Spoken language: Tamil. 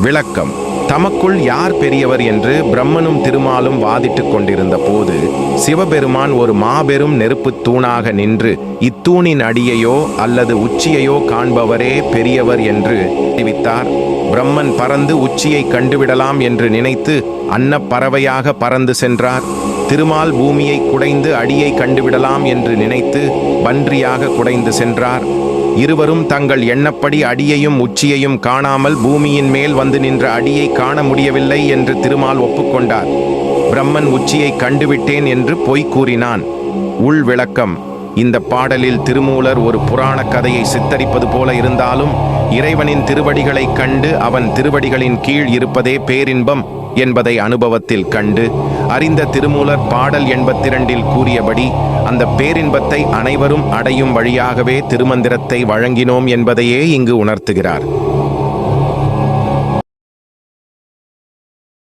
விளக்கம். தமக்குள் யார் பெரியவர் என்று பிரம்மனும் திருமாலும் வாதிட்டுக் கொண்டிருந்த போது சிவபெருமான் ஒரு மாபெரும் நெருப்புத் தூணாக நின்று இத்தூணின் அடியையோ அல்லது உச்சியையோ காண்பவரே பெரியவர் என்று தெரிவித்தார். பிரம்மன் பறந்து உச்சியை கண்டுவிடலாம் என்று நினைத்து அன்னப்பறவையாக பறந்து சென்றார். திருமால் பூமியை குடைந்து அடியை கண்டுவிடலாம் என்று நினைத்து பன்றியாக குடைந்து சென்றார். இருவரும் தங்கள் எண்ணப்படி அடியையும் உச்சியையும் காணாமல் பூமியின் மேல் வந்து நின்ற அடியை காண முடியவில்லை என்று திருமால் ஒப்புக்கொண்டார். பிரம்மன் உச்சியை கண்டுவிட்டேன் என்று பொய் கூறினான். உள் விளக்கம். இந்த பாடலில் திருமூலர் ஒரு புராண கதையை சித்தரிப்பது போல இருந்தாலும் இறைவனின் திருவடிகளைக் கண்டு அவன் திருவடிகளின் கீழ் இருப்பதே பேரின்பம் என்பதை அனுபவத்தில் கண்டு அறிந்த திருமூலர் பாடல் எண்பத்திரண்டில் கூறியபடி அந்த பேரின்பத்தை அனைவரும் அடையும் வழியாகவே திருமந்திரத்தை வழங்கினோம் என்பதையே இங்கு உணர்த்துகிறார்.